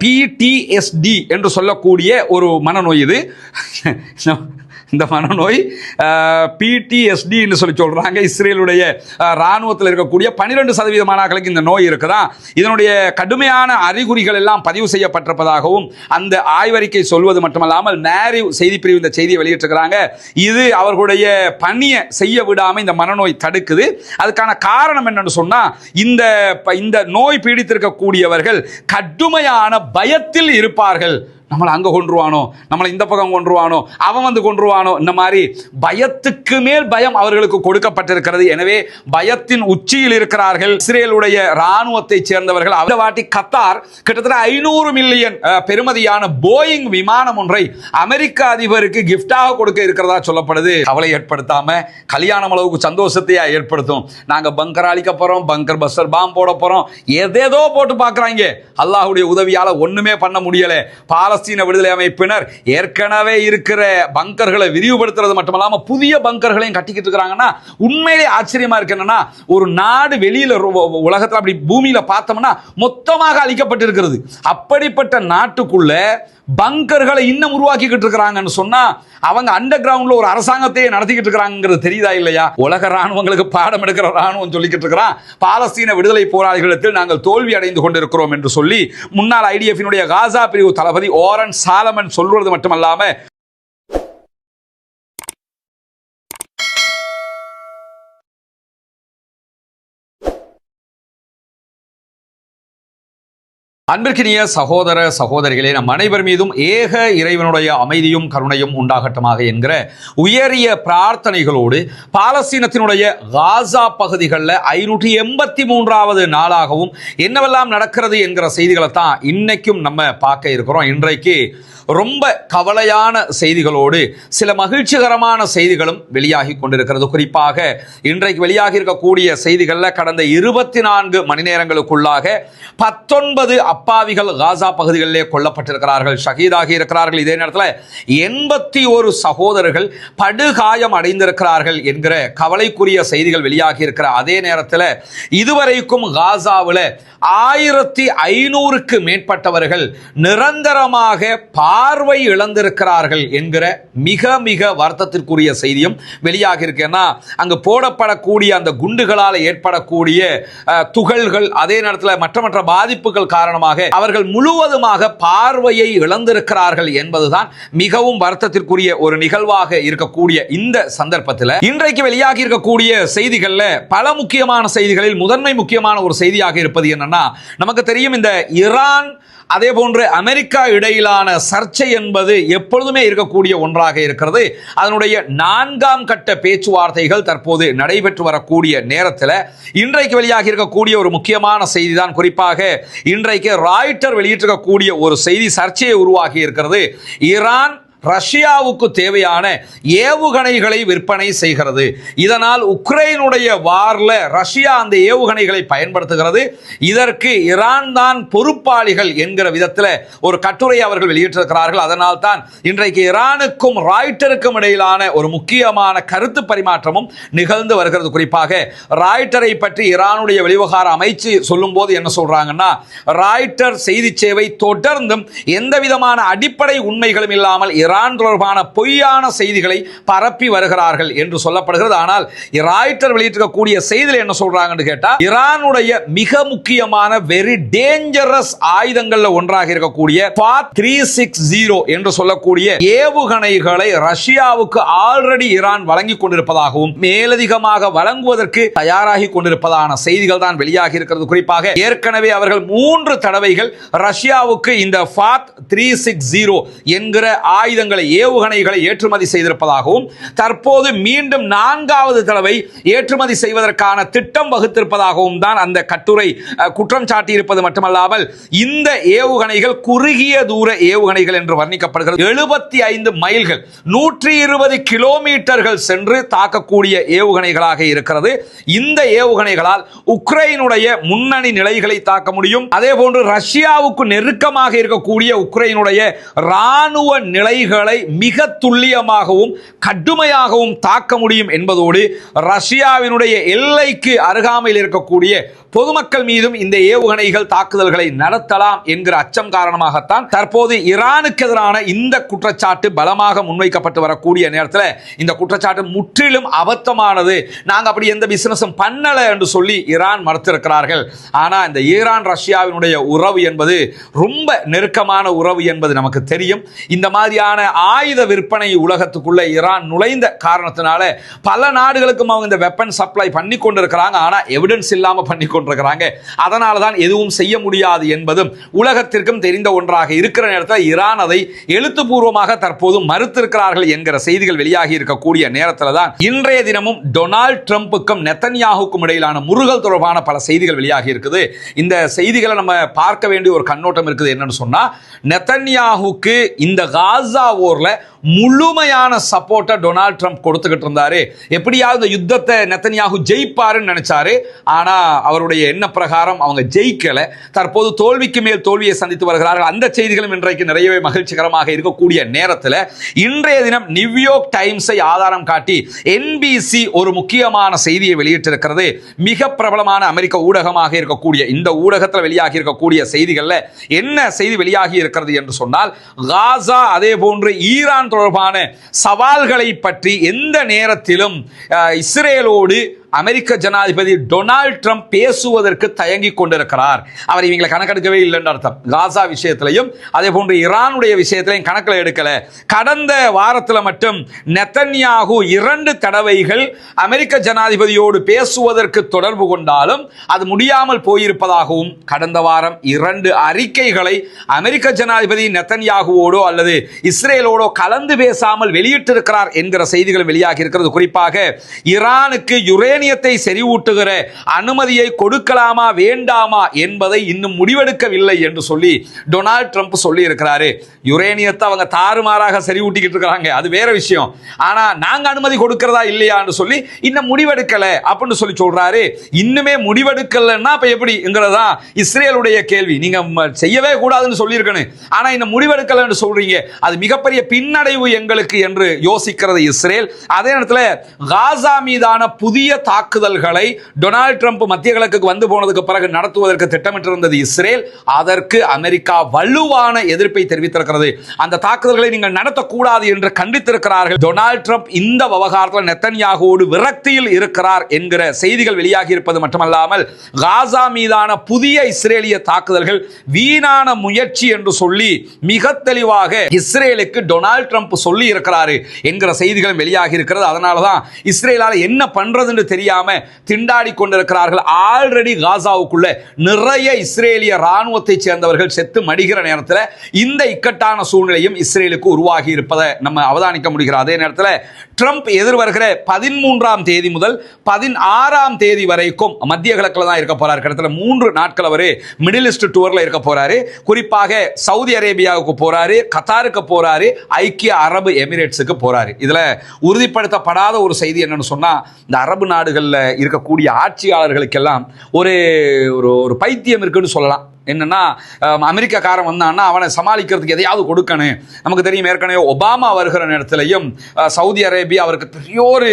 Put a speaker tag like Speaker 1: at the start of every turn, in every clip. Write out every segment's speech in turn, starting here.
Speaker 1: பிடிஎஸ்டி என்று சொல்லக்கூடிய ஒரு மனநோய் இது. இந்த மனநோய் பிடிஎஸ்டின்னு சொல்லி சொல்கிறாங்க இஸ்ரேலுடைய இராணுவத்தில் இருக்கக்கூடிய பன்னிரெண்டு சதவீத மாணாக்களுக்கு இந்த நோய் இருக்குதா? இதனுடைய கடுமையான அறிகுறிகள் எல்லாம் பதிவு செய்யப்பட்டிருப்பதாகவும் அந்த ஆய்வறிக்கை சொல்வது மட்டுமல்லாமல் நேரிவ் செய்தி பிரிவு இந்த செய்தியை வெளியிட்டிருக்கிறாங்க. இது அவர்களுடைய பணியை செய்ய விடாமல் இந்த மனநோய் தடுக்குது. அதுக்கான காரணம் என்னன்னு சொன்னால் இந்த ப- இந்த நோய் பீடித்திருக்கக்கூடியவர்கள் கடுமையான பயத்தில் இருப்பார்கள். நம்மளை அங்கே கொன்றுவானோ? நம்மளை இந்த பக்கம் கொன்றுவானோ? அவன் வந்து கொன்றுவானோ? இந்த மாதிரி பயத்துக்கு மேல் பயம் அவர்களுக்கு கொடுக்கப்பட்டிருக்கிறது. எனவே பயத்தின் உச்சியில் இருக்கிறார்கள். இஸ்ரேலுடைய இராணுவத்தை சேர்ந்தவர்கள். அந்த வாட்டி கத்தார் கிட்டத்தட்ட ஐநூறு மில்லியன் பெருமதியான பெறுமதியான போயிங் விமானம் ஒன்றை அமெரிக்க அதிபருக்கு கிஃப்டாக கொடுக்க இருக்கிறதா சொல்லப்படுது. கவலை ஏற்படுத்தாம கல்யாணம் அளவுக்கு சந்தோஷத்தையா ஏற்படுத்தும். நாங்கள் பங்கர் அழிக்க போகிறோம் பங்கர் பஸ்டர் பாம் போட போகிறோம் எதேதோ போட்டு பார்க்குறாங்க. அல்லாஹுடைய உதவியால் ஒன்றுமே பண்ண முடியலை. பால பாலஸ்தீன விடுதலை அமைப்பினர் ஏற்கனவே இருக்கிற பங்கர்களை விரிவுபடுத்துறது மட்டுமல்லாமல் புதிய பங்கர்களையும் கட்டிக்கிட்டு இருக்கிறாங்கன்னா உண்மையிலே ஆச்சரியமா இருக்கு என்னன்னா ஒரு நாடு வெளியில உலகத்தில் அப்படி பூமியில பார்த்தோம்னா மொத்தமாக அழிக்கப்பட்டிருக்கிறது. அப்படிப்பட்ட நாட்டுக்குள்ள பங்கர்களை இன்னும் உருவாக்கிக்கிட்டு இருக்கிறாங்கன்னு சொன்னா அவங்க அண்டர் கிரவுண்ட்ல ஒரு அரசாங்கத்தையே நடத்திக்கிட்டு இருக்கிறாங்கிறது தெரியுதா இல்லையா? உலக ராணுவங்களுக்கு பாடம் எடுக்கிற ராணுவம் சொல்லிக்கிட்டு இருக்கிறான் பாலஸ்தீன விடுதலை போராளிகளிடத்தில் நாங்கள் தோல்வி அடைந்து கொண்டிருக்கிறோம் என்று சொல்லி முன்னாள் ஐடிஎஃபினுடைய காசா பிரிவு தளபதி வாரன் சாலமன் சொல்வது மட்டுமல்லாமல் அன்பிற்கினிய சகோதர சகோதரிகளே நம் அனைவர் மீதும் ஏக இறைவனுடைய அமைதியும் கருணையும் உண்டாகட்டமாக என்கிற உயரிய பிரார்த்தனைகளோடு பாலஸ்தீனத்தினுடைய காசா பகுதிகளில் ஐநூற்றி எண்பத்தி மூன்றாவது நாளாகவும் என்னவெல்லாம் நடக்கிறது என்கிற செய்திகளை தான் இன்னைக்கும் நம்ம பார்க்க இருக்கிறோம். இன்றைக்கு ரொம்ப கவலையான செய்திகளோடு சில மகிழ்ச்சிகரமான செய்திகளும் வெளியாகி கொண்டிருக்கிறது. குறிப்பாக இன்றைக்கு வெளியாகி இருக்கக்கூடிய செய்திகளில் கடந்த இருபத்தி நான்கு மணி நேரங்களுக்குள்ளாக பத்தொன்பது அப்பாவிகள் காசா பகுதிகளிலே கொல்லப்பட்டிருக்கிறார்கள் ஷஹீதாகி இருக்கிறார்கள். இதே நேரத்தில் எண்பத்தி ஒரு சகோதரர்கள் படுகாயம் அடைந்திருக்கிறார்கள் என்கிற கவலைக்குரிய செய்திகள் வெளியாகி இருக்கிற அதே நேரத்தில் இதுவரைக்கும் காசாவில் ஆயிரத்தி ஐநூறுக்கு மேற்பட்டவர்கள் நிரந்தரமாக பார்வை இழந்திருக்கிறார்கள் என்கிற மிக மிக வருத்தத்திற்குரிய செய்தியும் வெளியாகி இருக்குன்னா அங்கு போடப்படக்கூடிய அந்த குண்டுகளால் ஏற்படக்கூடிய துகள்கள் அதே நேரத்தில் மற்ற மற்ற பாதிப்புகள் காரணமாக அவர்கள் முழுவதுமாக பார்வையை இழந்திருக்கிறார்கள் என்பதுதான் மிகவும் வருத்தத்திற்குரிய ஒரு நிகழ்வாக இருக்கக்கூடிய இந்த சந்தர்ப்பத்தில். இன்றைக்கு வெளியாகி இருக்கக்கூடிய செய்திகள்ல பல முக்கியமான செய்திகளில் முதன்மை முக்கியமான ஒரு செய்தியாக இருப்பது என்னன்னா நமக்கு தெரியும் இந்த ஈரான் அதே போன்று அமெரிக்கா இடையிலான சர்ச்சை என்பது எப்பொழுதுமே இருக்கக்கூடிய ஒன்றாக இருக்கிறது. அதனுடைய நான்காம் கட்ட பேச்சுவார்த்தைகள் தற்போது நடைபெற்று வரக்கூடிய நேரத்தில் இன்றைக்கு வெளியாகி இருக்கக்கூடிய ஒரு முக்கியமான செய்தி தான் குறிப்பாக இன்றைக்கு ராய்ட்டர் வெளியிட்டிருக்கக்கூடிய ஒரு செய்தி சர்ச்சையை உருவாகி இருக்கிறது. ஈரான் ரஷ்யாவுக்கு தேவையான ஏவுகணைகளை விற்பனை செய்கிறது. இதனால் உக்ரைனுடைய வார்ல ரஷ்யா அந்த ஏவுகணைகளை பயன்படுத்துகிறது. இதற்கு ஈரான் தான் பொறுப்பாளிகள் என்கிற விதத்தில் ஒரு கட்டுரை அவர்கள் வெளியிட்டிருக்கிறார்கள். அதனால் தான் இன்றைக்கு ஈரானுக்கும் ராய்ட்டருக்கும் இடையிலான ஒரு முக்கியமான கருத்து பரிமாற்றமும் நிகழ்ந்து வருகிறது. குறிப்பாக ராய்ட்டரை பற்றி ஈரானுடைய வெளிவகார அமைச்சு சொல்லும்போது என்ன சொல்றாங்கன்னா ராய்ட்டர் செய்தி சேவை தொடர்ந்தும் எந்த விதமான அடிப்படை உண்மைகளும் இல்லாமல் ஈரான் தொடர்பான பொய்யான செய்திகளை பரப்பி வருகிறார்கள் என்று சொல்லப்படுகிறது. ஆனால் ராய்டர் வெளியிட்டிருக்கக்கூடிய செய்தியில் என்ன சொல்றாங்கன்னு கேட்டால் ஈரானுடைய மிக முக்கியமான வெரி டேஞ்சரஸ் ஆயுதங்கள்ல ஒன்றாக இருக்கக்கூடிய த்ரீ சிக்ஸ் ஜீரோ என்று சொல்லக்கூடிய ஏவுகணைகளை ரஷ்யாவுக்கு ஆல்ரெடி ஈரான் வழங்கி கொண்டிருப்பதாகவும் மேலதிகமாக வழங்குவதற்கு தயாராகி கொண்டிருப்பதான செய்திகள் தான் வெளியாகி இருக்கிறது. குறிப்பாக ஏற்கனவே அவர்கள் மூன்று தடவைகள் ரஷ்யாவுக்கு இந்த ஃபாத் த்ரீ சிக்ஸ் ஜீரோ என்கிற ஆயுதங்களை ஏவுகணைகளை ஏற்றுமதி செய்திருப்பதாகவும் தற்போது மீண்டும் நான்காவது தடவை ஏற்றுமதி செய்வதற்கான திட்டம் வகுத்திருப்பதாகவும் தான் அந்த கட்டுரை குற்றம் சாட்டியிருப்பது மட்டுமல்லாமல் இந்த ஏவுகணைகள் குறுகிய தூர ஏவுகணைகள் என்று வர்ணிக்கப்படுகிறது. எழுபத்தி ஐந்து மைல்கள் நூற்றி இருபது கிலோமீட்டர்கள் சென்று தாக்கக்கூடிய ஏவுகணைகளாக இருக்கிறது. இந்த ஏவுகணைகளால் உக்ரைனுடைய முன்னணி நிலைகளை தாக்க முடியும். அதே போன்று ரஷ்யாவுக்கு நெருக்கமாக இருக்கக்கூடிய உக்ரைனுடைய ராணுவ நிலைகள் இலக்குகளை மிக துல்லியமாகவும் கடுமையாகவும் தாக்க முடியும் என்பதோடு ரஷ்யாவினுடைய எல்லைக்கு அருகாமையில் இருக்கக்கூடிய பொதுமக்கள் மீதும் இந்த ஏவுகணைகள் தாக்குதல்களை நடத்தலாம் என்கிற அச்சம் காரணமாகத்தான் தற்போது ஈரானுக்கு எதிரான இந்த குற்றச்சாட்டு பலமாக முன்வைக்கப்பட்டு வரக்கூடிய நேரத்தில் இந்த குற்றச்சாட்டு முற்றிலும் அபத்தமானது. நாங்க அப்படி எந்த பிசினஸும் பண்ணல என்று சொல்லி ஈரான் மறுத்திருக்கிறார்கள். ஆனால் இந்த ஈரான் ரஷ்யாவினுடைய உறவு என்பது ரொம்ப நெருக்கமான உறவு என்பது நமக்கு தெரியும். இந்த மாதிரியான ஆயுத விற்பனை உலகத்துக்குள்ள ஈரான் நுழைந்த காரணத்தினால பல நாடுகளுக்கும் அவங்க இந்த வெப்பன் சப்ளை பண்ணி கொண்டிருக்கிறாங்க ஆனா எவிடன்ஸ் இல்லாம பண்ணி கொண்டிருக்கிறாங்க அதனால தான் எதுவும் செய்ய முடியாது என்பதும் உலகத்திற்கும் தெரிந்த ஒன்றாக இருக்கிற நேரத்தில் ஈரான் அதை எழுத்துப்பூர்வமாக தற்போது மறுத்திருக்கிறார்கள் என்கிற செய்திகள் வெளியாகி இருக்கக்கூடிய நேரத்தில் தான் இன்றைய தினமும் டொனால்ட் ட்ரம்ப்புக்கும் நெத்தன்யாகுக்கும் இடையிலான முருகல் தொடர்பான பல செய்திகள் வெளியாகி இருக்குது. இந்த செய்திகளை நம்ம பார்க்க வேண்டிய ஒரு கண்ணோட்டம் இருக்குது என்னன்னு சொன்னா நெத்தன்யாகுக்கு இந்த காசா ஊரில் முழுமையான சப்போர்ட்டை டொனால்ட் ட்ரம்ப் கொடுத்துக்கிட்டு இருந்தாரு. எப்படியாவது இந்த யுத்தத்தை நெத்தனியாகு ஜெயிப்பாருன்னு நினைச்சாரு. ஆனா அவருடைய எண்ண பிரகாரம் அவங்க ஜெயிக்கல. தற்போது தோல்விக்கு மேல் தோல்வியை சந்தித்து வருகிறார்கள். அந்த செய்திகளும் இன்றைக்கு நிறையவே மகிழ்ச்சிகரமாக இருக்கக்கூடிய நேரத்தில் இன்றைய தினம் நியூயோர்க் டைம்ஸை ஆதாரம் காட்டி என்பிசி ஒரு முக்கியமான செய்தியை வெளியிட்டிருக்கிறது. மிக பிரபலமான அமெரிக்க ஊடகமாக இருக்கக்கூடிய இந்த ஊடகத்தில் வெளியாகி இருக்கக்கூடிய செய்திகளில் என்ன செய்தி வெளியாகி இருக்கிறது என்று சொன்னால் காசா அதே போன்று ஈரான் தொடர்பான சவால்களை பற்றி எந்த நேரத்திலும் இஸ்ரேலோடு அமெரிக்க ஜனாதிபதி டொனால்ட் ட்ரம்ப் பேசுவதற்கு தயங்கி கொண்டிருக்கிறார். அவர் இவங்களை கணக்கெடுக்கவே இல்லைன்னு அர்த்தம். காசா விஷயத்திலையும் அதே போன்று ஈரானுடைய விஷயத்திலையும் கணக்கில் எடுக்கல. கடந்த வாரத்தில் மட்டும் நெத்தன்யாகு இரண்டு தடவைகள் அமெரிக்க ஜனாதிபதியோடு பேசுவதற்கு தொடர்பு கொண்டாலும் அது முடியாமல் போயிருப்பதாகவும் கடந்த வாரம் இரண்டு அறிக்கைகளை அமெரிக்க ஜனாதிபதி நெத்தன்யாகுவோடோ அல்லது இஸ்ரேலோடோ கலந்து பேசாமல் வெளியிட்டிருக்கிறார் என்கிற செய்திகள் வெளியாகி இருக்கிறது. குறிப்பாக ஈரானுக்கு ஏனியத்தை செறிவூட்டுகிற அனுமதியை கொடுக்கலாமா வேண்டாமா என்பதை இன்னும் முடிவெடுக்கவில்லை என்று சொல்லி டொனால்ட் ட்ரம்ப் சொல்லி இருக்கிறாரு யுரேனியத்தை அவங்க தாறுமாறாக செறிவூட்டிக்கிட்டு இருக்கிறாங்க. அது வேற விஷயம். ஆனா நாங்க அனுமதி கொடுக்கிறதா இல்லையான்னு சொல்லி இன்னும் முடிவெடுக்கல அப்படின்னு சொல்லி சொல்றாரு. இன்னுமே முடிவெடுக்கலன்னா இப்ப எப்படிங்கிறதா இஸ்ரேலுடைய கேள்வி. நீங்க செய்யவே கூடாதுன்னு சொல்லியிருக்கணும். ஆனா இன்னும் முடிவெடுக்கலன்னு சொல்றீங்க. அது மிகப்பெரிய பின்னடைவு எங்களுக்கு என்று யோசிக்கிறது இஸ்ரேல். அதே நேரத்தில் காசா மீதான புதிய தாக்குதல்களை டொனால்ட் ட்ரம்ப் மத்திய கிழக்குக்கு வந்து போனதுக்கு பிறகு நடத்துவதற்கு திட்டமிட்டிருந்தது இஸ்ரேல். அதற்கு அமெரிக்கா வலுவான எதிர்ப்பை தெரிவித்திருக்கிறது. அந்த தாக்குதல்களை நீங்கள் நடத்தக்கூடாது என்று கண்டித்திருக்கிறார்கள். டொனால்ட் ட்ரம்ப் இந்த விவகாரத்தில் நெத்தன்யாகுவோடு விரக்தியில் இருக்கிறார் என்கிற செய்திகள் வெளியாகி இருப்பது மட்டுமல்லாமல் காசா மீதான புதிய இஸ்ரேலிய தாக்குதல்கள் வீணான முயற்சி என்று சொல்லி மிக தெளிவாக இஸ்ரேலுக்கு டொனால்ட் ட்ரம்ப் சொல்லி இருக்கிறாரு என்கிற செய்திகளும் வெளியாகி இருக்கிறது அதனால தான் இஸ்ரேலால் என்ன பண்றதுன்னு தெரியும் தெரியாம திண்டாடி கொண்டிருக்கிறார்கள். ஆல்ரெடி காசாவுக்குள்ள நிறைய இஸ்ரேலிய ராணுவத்தை சேர்ந்தவர்கள் செத்து மடிகிற நேரத்தில் இந்த இக்கட்டான சூழ்நிலையும் இஸ்ரேலுக்கு உருவாகி இருப்பதை நம்ம அவதானிக்க முடிகிறது. அதே நேரத்தில் ட்ரம்ப் எதிர்வருகிற பதிமூன்றாம் தேதி முதல் பதினாறாம் தேதி வரைக்கும் மத்திய கிழக்கில் தான் இருக்க போறாரு. கிட்டத்தட்ட மூன்று நாட்கள் அவர் மிடில் ஈஸ்ட் டூர்ல இருக்க போறாரு. குறிப்பாக சவுதி அரேபியாவுக்கு போறாரு கத்தாருக்கு போறாரு ஐக்கிய அரபு எமிரேட்ஸுக்கு போறாரு. இதுல உறுதிப்படுத்தப்படாத ஒரு செய்தி என்னன்னு சொன்னா இந்த அரபு நாடு நாடுகளில் இருக்கக்கூடிய ஆட்சியாளர்களுக்கெல்லாம் ஒரு ஒரு ஒரு பைத்தியம் இருக்குன்னு சொல்லலாம். என்னன்னா அமெரிக்காக்காரன் வந்தான்னா அவனை சமாளிக்கிறதுக்கு எதையாவது கொடுக்கணும் நமக்கு தெரியும் ஏற்கனவே ஒபாமா வருகிற நேரத்திலையும் சவுதி அரேபியா அவருக்கு பெரிய ஒரு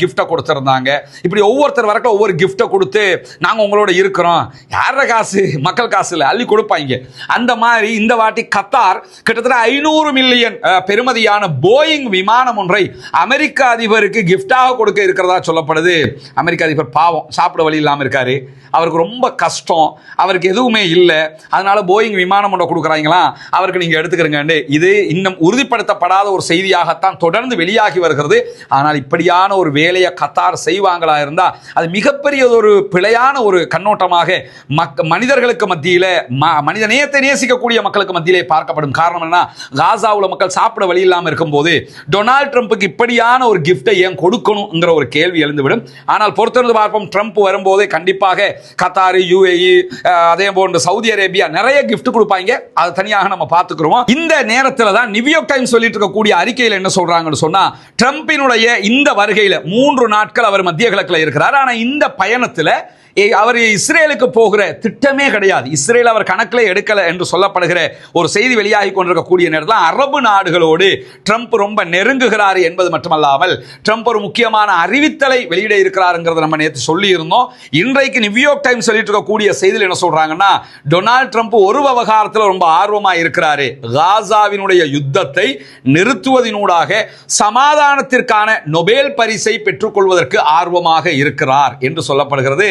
Speaker 1: கிஃப்டை கொடுத்துருந்தாங்க. இப்படி ஒவ்வொருத்தர் வரைக்கும் ஒவ்வொரு கிஃப்டை கொடுத்து நாங்கள் உங்களோட இருக்கிறோம். யார காசு? மக்கள் காசு இல்லை அள்ளி கொடுப்பாங்க. அந்த மாதிரி இந்த வாட்டி கத்தார் கிட்டத்தட்ட ஐநூறு மில்லியன் பெருமதியான போயிங் விமானம் ஒன்றை அமெரிக்க அதிபருக்கு கிஃப்டாக கொடுக்க இருக்கிறதா சொல்லப்படுது. அமெரிக்க அதிபர் பாவம் சாப்பிட வழி இல்லாமல் இருக்காரு. அவருக்கு ரொம்ப கஷ்டம். அவருக்கு எதுவுமே இல்லை. அதனால போயிங் விமானம் ஒன்றை கொடுக்குறாங்களா? அவருக்கு நீங்கள் எடுத்துக்கிறீங்கன்னு இது இன்னும் உறுதிப்படுத்தப்படாத ஒரு செய்தியாகத்தான் தொடர்ந்து வெளியாகி வருகிறது. ஆனால் இப்படியான ஒரு வேலையை கத்தார் செய்வாங்களா இருந்தால் அது மிகப்பெரிய ஒரு பிழையான ஒரு கண்ணோட்டமாக மக் மனிதர்களுக்கு மத்தியில் ம மனித நேயத்தை நேசிக்கக்கூடிய மக்களுக்கு மத்தியிலே பார்க்கப்படும். காரணம் என்ன காசாவில் மக்கள் சாப்பிட வழி இல்லாமல் இருக்கும்போது டொனால்ட் ட்ரம்ப்புக்கு இப்படியான ஒரு கிஃப்ட்டை ஏன் கொடுக்கணுங்கிற ஒரு கேள்வி எழுந்துவிடும். ஆனால் பொறுத்திருந்து பார்ப்போம் ட்ரம்ப் வரும்போதே கண்டிப்பாக கத்தார் யூஏஇ அதே போன்று சவுதி அரேபியா நிறைய கிஃப்ட் கொடுப்பாங்க. அதை தனியாக நம்ம பார்த்துக்கிறோம் இந்த நேரத்தில் தான் நியூயார்க் டைம்ஸ் சொல்லிட்டு இருக்கக்கூடிய அறிக்கையில் என்ன சொல்றாங்கன்னு சொன்னா ட்ரம்பினுடைய இந்த வருகையில் மூன்று நாட்கள் அவர் மத்திய கிழக்கில் இருக்கிறார். ஆனால் இந்த பயணத்தில் அவர் இஸ்ரேலுக்கு போகிற திட்டமே கிடையாது. இஸ்ரேல் அவர் கணக்கில் எடுக்கலை என்று சொல்லப்படுகிற ஒரு செய்தி வெளியாகி கொண்டிருக்கக்கூடிய நேரத்தில் அரபு நாடுகளோடு ட்ரம்ப் ரொம்ப நெருங்குகிறார் என்பது மட்டுமல்லாமல் ட்ரம்ப் ஒரு முக்கியமான அறிவித்தலை வெளியிட இருக்கிறாருங்கிறத நம்ம நேற்று சொல்லியிருந்தோம். இன்றைக்கு நியூயார்க் டைம்ஸ் சொல்லிட்டு இருக்கக்கூடிய செய்தியில் என்ன சொல்றாங்கன்னா டொனால்ட் ட்ரம்ப் ஒரு விவகாரத்தில் ரொம்ப ஆர்வமாக இருக்கிறாரு. காசாவினுடைய யுத்தத்தை நிறுத்துவதனூடாக சமாதானத்திற்கான நொபேல் பரிசை பெற்றுக்கொள்வதற்கு ஆர்வமாக இருக்கிறார் என்று சொல்லப்படுகிறது.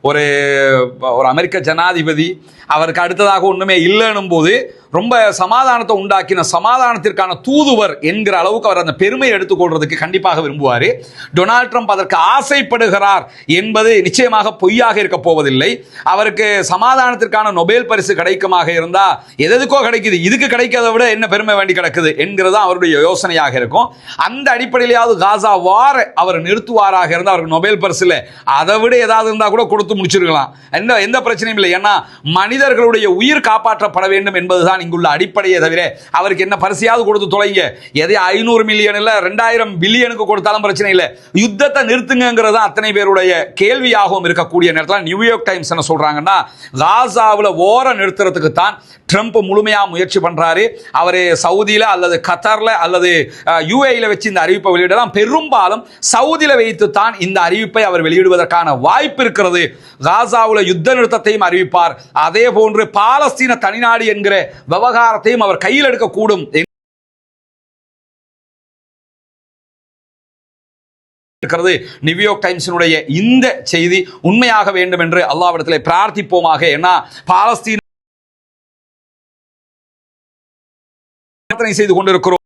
Speaker 1: ஒரு ஒரு அமெரிக்க ஜனாதிபதி அவருக்கு அடுத்ததாக ஒன்றுமே இல்லைன்னும் போது ரொம்ப சமாதானத்தை உண்டாக்கின சமாதானத்திற்கான தூதுவர் என்கிற அளவுக்கு அவர் அந்த பெருமையை எடுத்துக்கொள்றதுக்கு கண்டிப்பாக விரும்புவார். டொனால்ட் ட்ரம்ப் அதற்கு ஆசைப்படுகிறார் என்பது நிச்சயமாக பொய்யாக இருக்க போவதில்லை. அவருக்கு சமாதானத்திற்கான நொபேல் பரிசு கிடைக்குமாக இருந்தால் எதுக்கோ கிடைக்குது இதுக்கு கிடைக்கிறத விட என்ன பெருமை வேண்டி கிடக்குது என்கிறது அவருடைய யோசனையாக இருக்கும். அந்த அடிப்படையிலேயாவது காசா வார அவர் நிறுத்துவாராக இருந்தால் அவருக்கு நொபேல் பரிசு இல்லை அதை விட ஏதாவது இருந்தால் கூட கொடுத்து முடிச்சிருக்கலாம். எந்த எந்த பிரச்சனையும் இல்லை. ஏன்னா மனிதர்களுடைய உயிர் காப்பாற்றப்பட வேண்டும் என்பதுதான் இங்குள்ள அடிப்படையை தவிர அவருக்கு என்ன பரிசையாவது கொடுத்து தொலைங்க. எதை ஐநூறு மில்லியன் இல்லை ரெண்டாயிரம் பில்லியனுக்கு கொடுத்தாலும் பிரச்சனை இல்லை. யுத்தத்தை நிறுத்துங்கிறது தான் அத்தனை பேருடைய கேள்வியாகவும் இருக்கக்கூடிய நேரத்தில் நியூயார்க் டைம்ஸ் என்ன சொல்றாங்கன்னா காசாவில் ஓர நிறுத்துறதுக்கு தான் ட்ரம்ப் முழுமையாக முயற்சி பண்றாரு. அவர் சவுதியில அல்லது கத்தாரில் அல்லது யூஏயில் வச்சு இந்த அறிவிப்பை வெளியிடலாம். பெரும்பாலும் சவுதியில வைத்து தான் இந்த அறிவிப்பை அவர் வெளியிடுவதற்கான வாய்ப்பு இருக்கிறது. காசாவில் யுத்த நிறுத்தத்தையும் அறிவிப்பார். அதே போன்று பாலஸ்தீன தனிநாடு என்கிற விவகாரத்தையும் அவர் கையில் எடுக்கக்கூடும். இருக்கிறது. நியூயார்க் டைம்ஸினுடைய இந்த செய்தி உண்மையாக வேண்டும் என்று அல்லாவிடத்தில் பிரார்த்திப்போமாக. ஏன்னா பாலஸ்தீன பிரார்த்தனை செய்து கொண்டிருக்கிறோம்.